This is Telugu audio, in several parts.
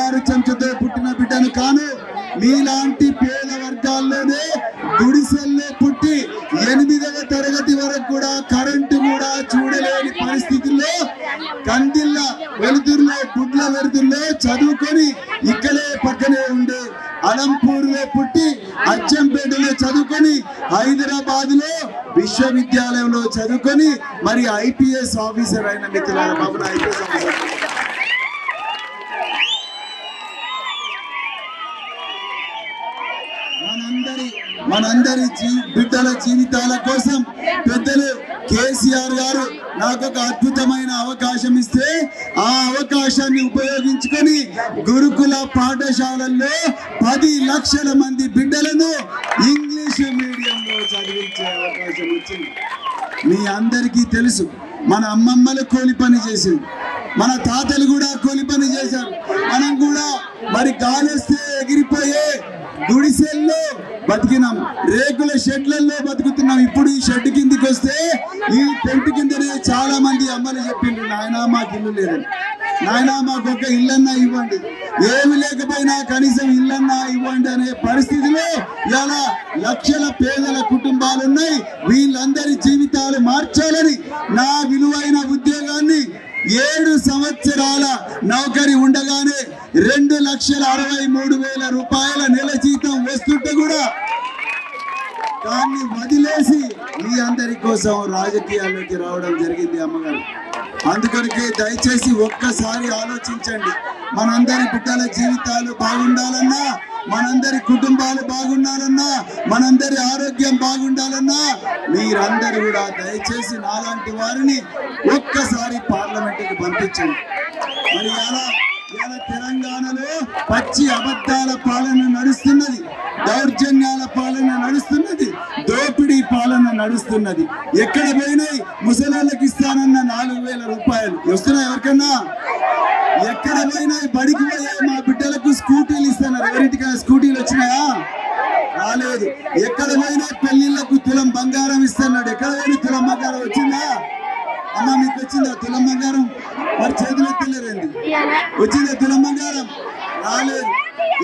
బంగారు చెంచుతో పుట్టిన బిడ్డను కాను మీలాంటి పేద వర్గాల్లోనే గుడిసెల్లే పుట్టి ఎనిమిదవ తరగతి వరకు కూడా కరెంటు కూడా చూడలేని పరిస్థితుల్లో కందిళ్ళ వెలుతురులో గుడ్ల వెలుతురులో చదువుకొని ఇక్కడే పక్కనే ఉండే అలంపూర్లో పుట్టి అచ్చంపేటలో చదువుకొని హైదరాబాద్లో విశ్వవిద్యాలయంలో చదువుకొని మరి ఐపీఎస్ ఆఫీసర్ అయిన మిత్రులారా బాబు ఐపీఎస్ ఆఫీసర్. మనందరి జీ బిడ్డల జీవితాల కోసం పెద్దలు కేసీఆర్ గారు నాకు ఒక అద్భుతమైన అవకాశం ఇస్తే ఆ అవకాశాన్ని ఉపయోగించుకొని గురుకుల పాఠశాలల్లో పది లక్షల మంది బిడ్డలను ఇంగ్లీష్ మీడియంలో చదివించే అవకాశం వచ్చింది. మీ అందరికీ తెలుసు మన అమ్మమ్మలు కూలి పని చేసింది మన తాతలు కూడా కూలి పని చేశారు. మనం కూడా మరి గాలిస్తే ఎగిరిపోయే గుడిసెల్లో బతికినాం. రేకుల షెడ్లలో బతుకుతున్నాం. ఇప్పుడు ఈ షెడ్ కిందికి వస్తే ఈ టెంట్ కిందనే చాలా మంది అమ్మలు చెప్పిండ్రు నాయనా మాకు ఇల్లు లేదని నాయనా మాకు ఒక ఇల్లన్నా ఇవ్వండి. ఏమి లేకపోయినా కనీసం ఇల్లన్నా ఇవ్వండి అనే పరిస్థితిలో ఇలా లక్షల పేదల కుటుంబాలున్నాయి. వీళ్ళందరి జీవితాలు మార్చాలని నా విలువైన ఉద్యోగాన్ని ఏడు సంవత్సరాల నౌకరి ఉండగానే రెండు లక్షల అరవై మూడు వేల రూపాయల నెల జీతం వస్తుంటే కూడా దాన్ని వదిలేసి మీ అందరి కోసం రాజకీయాల్లోకి రావడం జరిగింది అమ్మగారు. అందుకొరకే దయచేసి ఒక్కసారి ఆలోచించండి. మనందరి బిడ్డల జీవితాలు బాగుండాలన్నా మనందరి కుటుంబాలు బాగుండాలన్నా మనందరి ఆరోగ్యం బాగుండాలన్నా మీరందరూ కూడా దయచేసి నాలాంటి వారిని ఒక్కసారి పార్లమెంటుకి పంపించండి. మరి అలా ఇవాళ తెలంగాణలో పచ్చి అబద్ధాల పాలన నడుస్తున్నది దౌర్జన్యాల పాలన నడుస్తున్నది దోపిడీ పాలన నడుస్తున్నది. ఎక్కడ పోయినాయి? ముసలాళ్ళకి ఇస్తానన్న నాలుగు వేల రూపాయలు. వస్తున్నాయి ఎవరికన్నా? ఎక్కడ పోయినా బడికి పోయా మా బిడ్డలకు స్కూటీలు ఇస్తున్నారు ఎవరింటికి స్కూటీలు వచ్చినాయా? రాలేదు. ఎక్కడ పోయినా పెళ్ళిళ్ళకు తులం బంగారం ఇస్తున్నాడు. ఎక్కడ పోయినా తులం బంగారం వచ్చిందా? అమ్మ మీకు వచ్చిందా తులం బంగారం? మరి చేతిలో తెలియరండి వచ్చిందా తులం బంగారం? రాలేదు.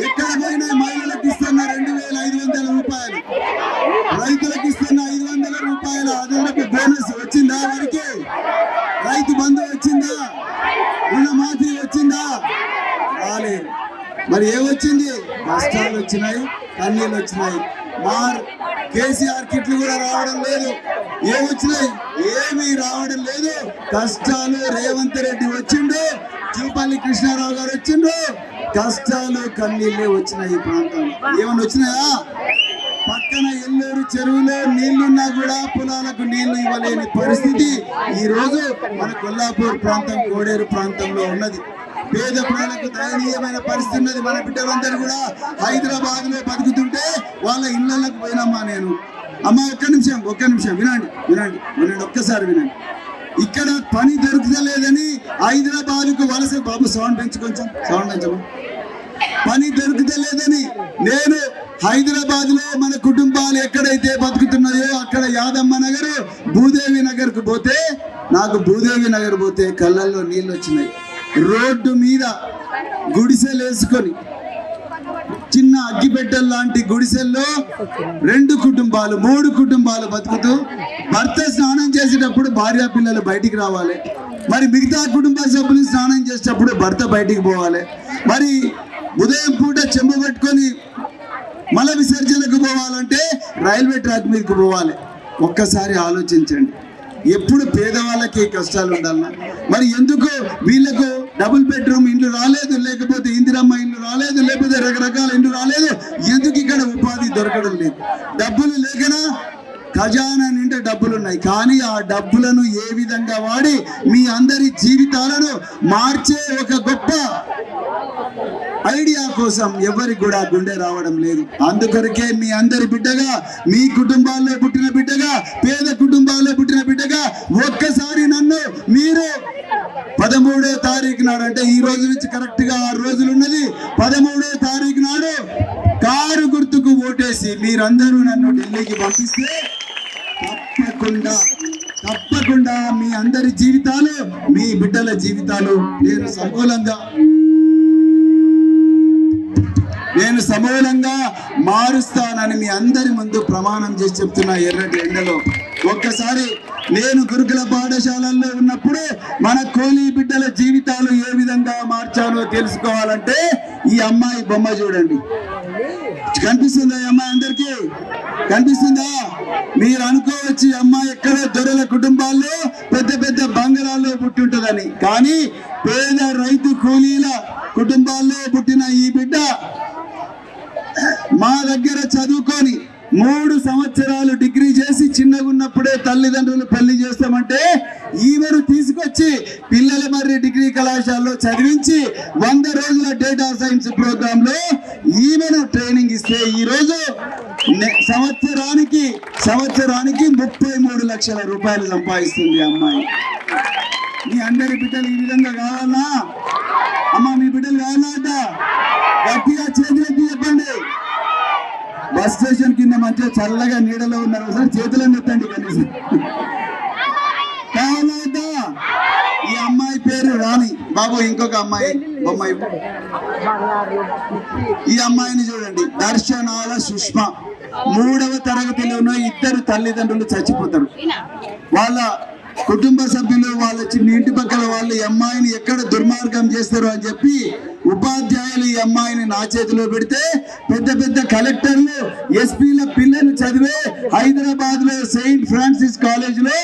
ఎక్కడ పోయినా మహిళలకు ఇస్తున్నారు కష్టాలు వచ్చినాయి కన్నీళ్ళు వచ్చినాయి. మా కేసీఆర్ కిట్లు కూడా రావడం లేదు. ఏమొచ్చినాయి ఏమీ రావడం లేదు. కష్టాలు రేవంత్ రెడ్డి వచ్చిండు జూపల్లి కృష్ణారావు గారు వచ్చిండు. కష్టాలు కన్నీళ్ళే వచ్చినాయి ఈ ప్రాంతంలో. ఏమన్నా వచ్చినాయా? పక్కన ఎల్లూరు చెరువులో నీళ్ళున్నా కూడా పొలాలకు నీళ్ళు ఇవ్వలేని పరిస్థితి ఈ రోజు మన కొల్లాపూర్ ప్రాంతం కోడేరు ప్రాంతంలో ఉన్నది. పేద ప్రజలకు దయనీయమైన పరిస్థితి ఉన్నది. మన బిడ్డలందరూ కూడా హైదరాబాద్లో బతుకుతుంటే వాళ్ళ ఇళ్ళకు పోయినమ్మా నేను. అమ్మ ఒక్క నిమిషం ఒక్క నిమిషం. వినండి వినండి వినండి ఒక్కసారి వినండి. ఇక్కడ పని దొరుకుతలేదని హైదరాబాద్కు వలస బాబు సౌండ్ పెంచు కొంచెం సౌండ్ పెంచము పని దొరుకుతలేదని నేను హైదరాబాద్లో మన కుటుంబాలు ఎక్కడైతే బతుకుతున్నాయో అక్కడ యాదమ్మ నగర్ భూదేవి నగర్కు పోతే నాకు భూదేవి నగర్ పోతే కళ్ళల్లో నీళ్ళు వచ్చినాయి. రోడ్డు మీద గుడిసెలు వేసుకొని చిన్న అగ్గిపెట్టెల లాంటి గుడిసెల్లో రెండు కుటుంబాలు మూడు కుటుంబాలు బతుకుతూ భర్త స్నానం చేసేటప్పుడు భార్య పిల్లలు బయటికి రావాలి. మరి మిగతా కుటుంబ సభ్యులు స్నానం చేసేటప్పుడు భర్త బయటికి పోవాలి. మరి ఉదయం పూట చెంబ పట్టుకొని మల విసర్జనకు పోవాలంటే రైల్వే ట్రాక్ మీదకి పోవాలి. ఒక్కసారి ఆలోచించండి. ఎప్పుడు పేదవాళ్ళకి కష్టాలు ఉండాలన్నా. మరి ఎందుకు వీళ్ళకు డబుల్ బెడ్రూమ్ ఇండ్లు రాలేదు లేకపోతే ఇందిరమ్మ ఇండ్లు రాలేదు లేకపోతే రకరకాల ఇండ్లు రాలేదు. ఎందుకు ఇక్కడ ఉపాధి దొరకడం లేదు? డబ్బులు లేకనా? ఖజానా నిండా డబ్బులు ఉన్నాయి కానీ ఆ డబ్బులను ఏ విధంగా వాడి మీ అందరి జీవితాలను మార్చే ఒక గొప్ప ఐడియా కోసం ఎవరికి కూడా గుండె రావడం లేదు. అందుకొరకే మీ అందరి బిడ్డగా మీ కుటుంబాల్లో పుట్టిన బిడ్డగా పేద కుటుంబాల్లో పుట్టిన బిడ్డగా ఒక్కసారి నన్ను మీరు పదమూడో తారీఖు నాడు అంటే ఈ రోజు నుంచి కరెక్ట్గా ఆరు రోజులు ఉన్నది పదమూడో తారీఖు నాడు కారు గుర్తుకు ఓటేసి మీరందరూ నన్ను ఢిల్లీకి పంపిస్తే తప్పకుండా తప్పకుండా మీ అందరి జీవితాలు మీ బిడ్డల జీవితాలు నేను సమూలంగా నేను సమూలంగా మారుస్తానని మీ అందరి ముందు ప్రమాణం చేసి చెప్తున్నా ఎర్రటి ఎండలో. ఒక్కసారి నేను గురుకుల పాఠశాలల్లో ఉన్నప్పుడు మన కోలీ బిడ్డల జీవితాలు ఏ విధంగా మార్చాలో తెలుసుకోవాలంటే ఈ అమ్మాయి బొమ్మ చూడండి. కనిపిస్తుందా ఈ అమ్మాయి అందరికి? కనిపిస్తుందా? మీరు అనుకోవచ్చు ఈ అమ్మాయి ఎక్కడ దొరల కుటుంబాల్లో పెద్ద పెద్ద బంగారాల్లో పుట్టి ఉంటుందని. కానీ పేద రైతు కూలీల కుటుంబాల్లో పుట్టిన ఈ బిడ్డ మా దగ్గర చదువుకొని మూడు సంవత్సరాలు డిగ్రీ చేసి చిన్నగా ఉన్నప్పుడే తల్లిదండ్రులు పెళ్ళి చేస్తామంటే ఈమెను తీసుకొచ్చి పిల్లల మర్రి డిగ్రీ కళాశాలలో చదివించి వంద రోజుల డేటా సైన్స్ ప్రోగ్రామ్లో ఈమెను ట్రైనింగ్ ఇస్తే ఈ రోజు సంవత్సరానికి సంవత్సరానికి ముప్పై మూడు లక్షల రూపాయలు సంపాదిస్తుంది అమ్మాయి. మీ అందరి బిడ్డలు ఈ విధంగా కావాలా అమ్మ మీ బిడ్డలు కావాలంట గట్టిగా బస్ స్టేషన్ కింద మంచిగా చల్లగా నీడలో ఉన్నారు. ఒకసారి చేతులను ఎత్తండి కనీసం ఈ అమ్మాయి పేరు రాణి. బాబు ఇంకొక అమ్మాయి. బొమ్మాయి ఈ అమ్మాయిని చూడండి. దర్శనాల సుష్మ. మూడవ తరగతిలోనో ఇద్దరు తల్లిదండ్రులు చచ్చిపోతారు. వాళ్ళ కుటుంబ సభ్యులు వాళ్ళ చిన్న ఇంటి పక్కల వాళ్ళు ఈ అమ్మాయిని ఎక్కడ దుర్మార్గం చేస్తారు అని చెప్పి ఉపాధ్యాయులు ఈ అమ్మాయిని నా చేతిలో పెడితే పెద్ద పెద్ద కలెక్టర్లు ఎస్పీల పిల్లలు చదివే హైదరాబాద్లో సెయింట్ ఫ్రాన్సిస్ కాలేజ్లో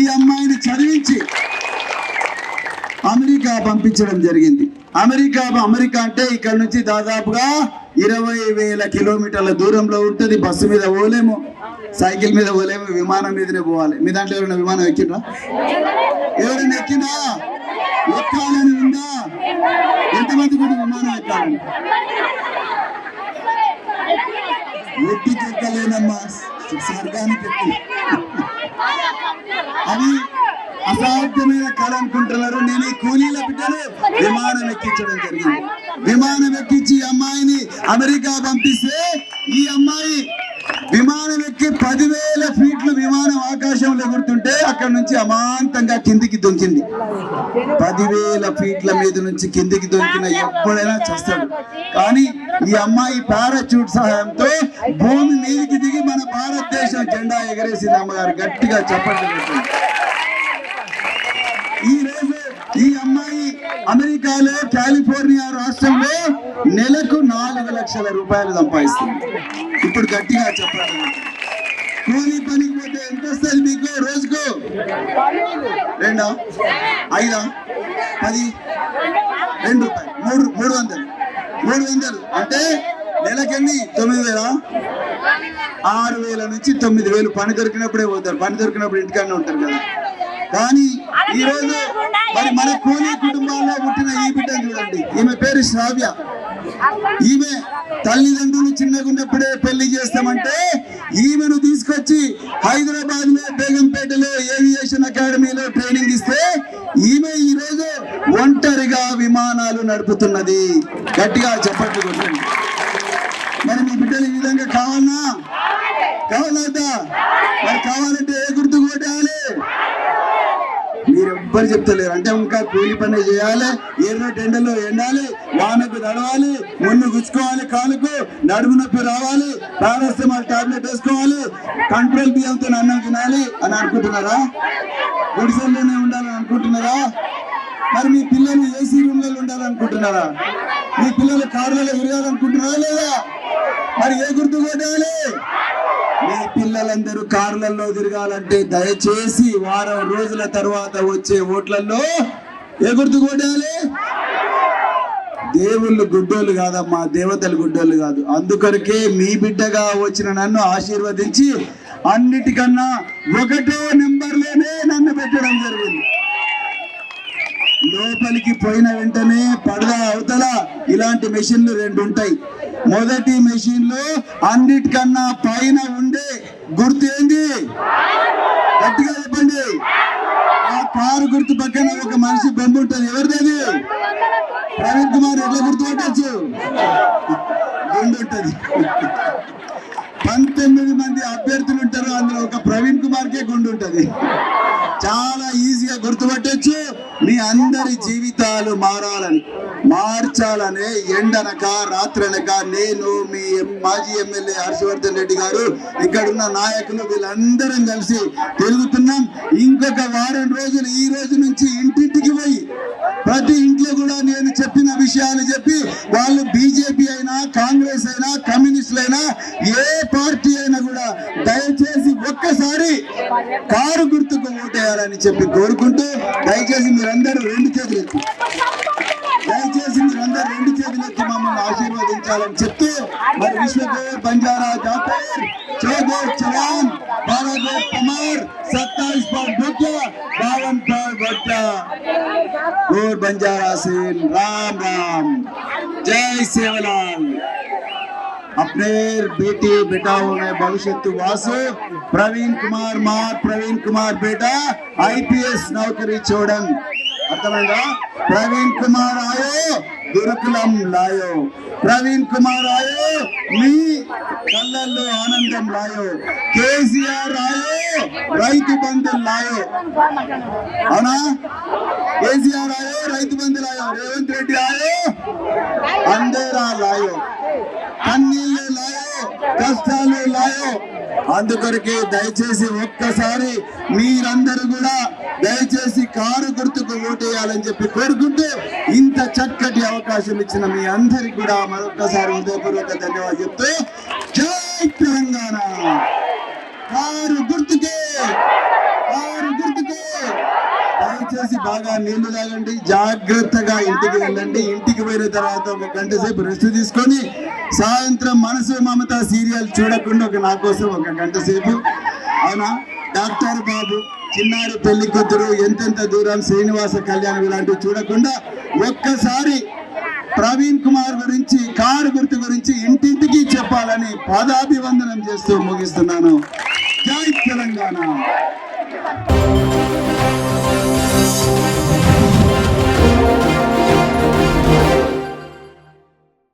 ఈ అమ్మాయిని చదివించి అమెరికా పంపించడం జరిగింది. అమెరికా అమెరికా అంటే ఇక్కడ నుంచి దాదాపుగా ఇరవై వేల కిలోమీటర్ల దూరంలో ఉంటుంది. బస్సు మీద పోలేము. సైకిల్ మీద పోలేము విమానం మీదనే పోవాలి. మీ దాంట్లో ఎవరైనా విమానం ఎక్కిండ్రా? ఎవరైనా ఎక్కినా ఎక్కాలని ఉందా? ఎంతమంది కూడా విమానం ఎక్కాలని? ఎట్టి చెక్కలేనమ్మా స్వర్గానికి ఎక్కి. అది అసాధ్యమైన కళ అనుకుంటున్నారు. నేను ఈ కూలీల బిడ్డలు విమానం ఎక్కించడం జరిగింది. విమానం ఎక్కించి ఈ అమ్మాయిని అమెరికా పంపిస్తే ఈ అమ్మాయి విమానం ఎక్కి పదివేల ఫీట్లు విమానం ఆకాశంలో ఎగురుతుంటే అక్కడ నుంచి అమాంతంగా కిందికి దొంకింది. పదివేల ఫీట్ల మీద నుంచి కిందికి దొరికిన ఎప్పుడైనా చేస్తాడు. కానీ ఈ అమ్మాయి పారాచూట్ సహాయంతో భూమి మీదికి దిగి మన భారతదేశం జెండా ఎగరేసింది అమ్మగారు. గట్టిగా చెప్పండి. ఈ రోజు ఈ అమ్మాయి అమెరికాలో కాలిఫోర్నియా రాష్ట్రంలో నెలకు నాలుగు లక్షల రూపాయలు సంపాదిస్తుంది. ఇప్పుడు గట్టిగా చెప్పాలి కూలీ పనికి పోతే ఎంత వస్తుంది మీకు? రోజుకు? రెండా? ఐదా? పది? రెండు రూపాయలు. మూడు మూడు వందలు. మూడు వందలు. అంటే నెలకెన్ని? తొమ్మిది వేల? ఆరు వేల నుంచి తొమ్మిది వేలు. పని దొరికినప్పుడే పోతారు. పని దొరికినప్పుడు ఇంటికాడనే ఉంటారు కదా. కానీ ఈరోజు మరి మన కూలీ కుటుంబాల్లో పుట్టిన ఈ బిడ్డను చూడండి. ఈమె పేరు శ్రావ్య. ఈమె తల్లిదండ్రులు చిన్నగా ఉన్నప్పుడే పెళ్ళి చేస్తామంటే ఈమెను తీసుకొచ్చి హైదరాబాద్లో బేగంపేటలో ఏవియేషన్ అకాడమీలో ట్రైనింగ్ ఇస్తే ఈమె ఈ రోజు ఒంటరిగా విమానాలు నడుపుతున్నది. గట్టిగా చెప్పట్లు కొట్టండి. మరి మీ బిడ్డలు ఈ విధంగా కావాలనా కావాలా మరి కావాలంటే ఏ గుర్తు కొట్టాలి మీరు ఎవ్వరు చెప్తలేరు. అంటే ఇంకా కూలి పని చేయాలి ఎర్ర టెండలో ఎండాలి వానకు నడవాలి మున్ను గుచ్చుకోవాలి కాలుకు నడుము నొప్పి రావాలి పారాసిటమాల్ టాబ్లెట్ వేసుకోవాలి కంట్రోల్ బియ్యంతో అన్నం తినాలి అని అనుకుంటున్నారా? గుడిసెల్లోనే ఉండాలని అనుకుంటున్నారా? మరి మీ పిల్లలు ఏసీ రూమ్లలో ఉండాలనుకుంటున్నారా? మీ పిల్లలు కార్లలో తిరగాలనుకుంటున్నారా లేదా? మరి ఏ గుర్తు కొట్టాలి? మీ పిల్లలందరూ కార్లలో తిరగాలంటే దయచేసి వారం రోజుల తర్వాత వచ్చే ఓట్లలో ఏ గుర్తు కొట్టాలి. దేవుళ్ళు గుడ్డోళ్ళు కాదమ్మా దేవతలు గుడ్డోళ్ళు కాదు. అందుకొరకే మీ బిడ్డగా వచ్చిన నన్ను ఆశీర్వదించి అన్నిటికన్నా ఒకటో నెంబర్లోనే నన్ను పెట్టడం జరిగింది. లోపలికి పోయిన వెంటనే పడద అవతల ఇలాంటి మెషిన్లు రెండు ఉంటాయి. మొదటి మెషిన్లో అన్నిటికన్నా పైన ఉండే గుర్తు ఏంది? గట్టిగా చెప్పండి. ఆ కారు గుర్తు పక్కన ఒక మనిషి బొమ్మ ఉంటుంది. ఎవరిది అది? ప్రవీణ్ కుమార్. ఎట్లా గుర్తు పెట్టచ్చు? గుండుంటది పంతొమ్మిది మంది అభ్యర్థులు ఉంటారు. అందులో ఒక ప్రవీణ్ కుమార్ కే గుండు ఉంటది. చాలా ఈజీ ఈజీగా గుర్తుపట్టొచ్చు. మీ అందరి జీవితాలు మారాలని మార్చాలనే ఎండనక రాత్రనక నేను మీ మాజీ ఎమ్మెల్యే హర్షవర్ధన్ రెడ్డి గారు ఇక్కడ ఉన్న నాయకులు వీళ్ళందరం కలిసి తిరుగుతున్నాం. ఇంకొక వారం రోజులు ఈ రోజు నుంచి ఇంటింటికి పోయి ప్రతి ఇంట్లో కూడా నేను చెప్పిన విషయాలు చెప్పి వాళ్ళు బీజేపీ అయినా కాంగ్రెస్ అయినా కమ్యూనిస్టులు అయినా ఏ పార్టీ అయినా కూడా దయచేసి ఒక్కసారి కారు గుర్తుకు ఓటేయాలని చెప్పి అనుకుంటే దయచేసి మీరందరూ రెండు చేతులు ఎత్తి. దయచేసి మీరందరూ రెండు చేతులు ఎత్తి మమ్మల్ని ఆశీర్వదించాలని చెప్తే మరి విశ్వదేవ్ బంజారా జాతర్ చౌదేవ్ చలాన్ బాలాదేవ్ కుమార్ సత్తాయిష్ బావన్ బంజారా సేన్ రామ్ రామ్. జై సేవలాల్ अपने बेटे बेटाओं में भविष्य वासु प्रवीण कुमार मार प्रवीण कुमार बेटा ఐపీఎస్ నౌకరీ చూడన్ అర్థమైందా ప్రవీణ్ కుమార్ ఆయో గురుకులం లాయో ప్రవీణ్ కుమార్ ఆయో మీ కళ్ళల్లో ఆనందం లాయో కేసీఆర్ ఆయో రైతు బంధు లాయో. అవునా? కేసీఆర్ ఆయో రైతు బంధు లాయో రేవంత్ రెడ్డి ఆయో అందేరా లాయో కన్నీళ్ళు లాయో కష్టాలు లాయో. అందుకొరకే దయచేసి ఒక్కసారి మీరందరూ కూడా దయచేసి కారు గుర్తుకు ఓటేయాలని చెప్పి కోరుకుంటూ ఇంత చక్కటి అవకాశం ఇచ్చిన మీ అందరికి కూడా మరొకసారి హృదయపూర్వక ధన్యవాదాలు చెప్తూ జై తెలంగాణ. కారు గుర్తుకే కారు గుర్తుకే. దయచేసి బాగా నీళ్ళు తాగండి జాగ్రత్తగా ఇంటికి వెళ్ళండి. ఇంటికి పోయిన తర్వాత ఒక గంట సేపు రెస్ట్ తీసుకొని సాయంత్రం మనసు మమత సీరియల్ చూడకుండా ఒక నా కోసం ఒక గంట సేపు. అవునా? డాక్టర్ బాబు చిన్నారి పెళ్ళి కూతురు ఎంతెంత దూరం శ్రీనివాస కళ్యాణం ఇలాంటివి చూడకుండా ఒక్కసారి ప్రవీణ్ కుమార్ గురించి కారు గుర్తు గురించి ఇంటింటికి చెప్పాలని పాదాభివందనం చేస్తూ ముగిస్తున్నాను. జై తెలంగాణ.